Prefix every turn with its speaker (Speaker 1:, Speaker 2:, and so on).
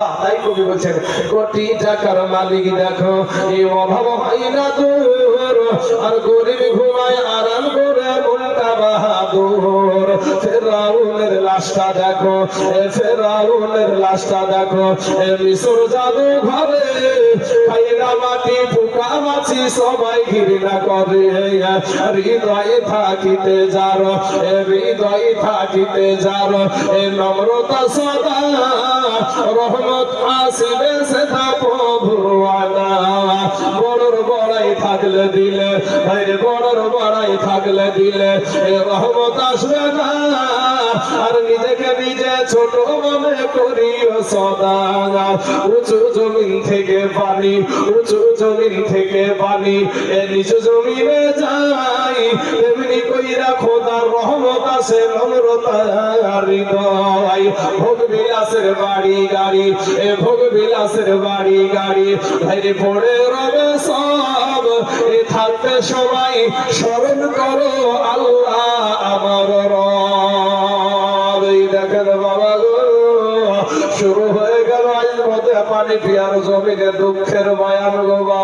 Speaker 1: তাই কবি বলছেন, কোটি টাকার মালিক দেখো, এই অভাব হয় না দূর। আর গরিব ঘুমায় আরাম করে উল্টা বাহাদুর। ফেরাউনের লাশটা দেখো, এ ফেরাউনের লাশটা দেখো, এ মিশর জাদু ঘরে খাইরা মাটি, পোকা মাছি সবাই ঘৃণা করে। হৃদয়ে থাকিতে যার এ হৃদয়ে থাকিতে যার এ নম্রতা সদা রহমত আসিবে সেটা প্রভুয়ানা বড়র বড়াই থাকলে দিলে, ভাইরে বড়র বড়াই থাকলে দিলে রহমত আসবে না। আর নিজেকে নিজে ছোট মনে করিও সদা উঁচু জমিন থেকে পানি উঁচু জমিন থেকে পানি এ নিচু জমিনে খোদার রহমত নম্রতা হৃদয় ভোগ বিলাসের বাড়ি, গাড়ি। এ ভোগ বিলাসের বাড়ি, গাড়ি। ভাইরে পড়ে রবে সব, এ থাকতে সময় স্মরণ করো আল্লাহ আমার রব। দেখেন বাবা গো, শুরু হয়ে গেল আজ মধ্যে পানি পিয়ার জমিনে দুঃখের বয়ান গো বাবা।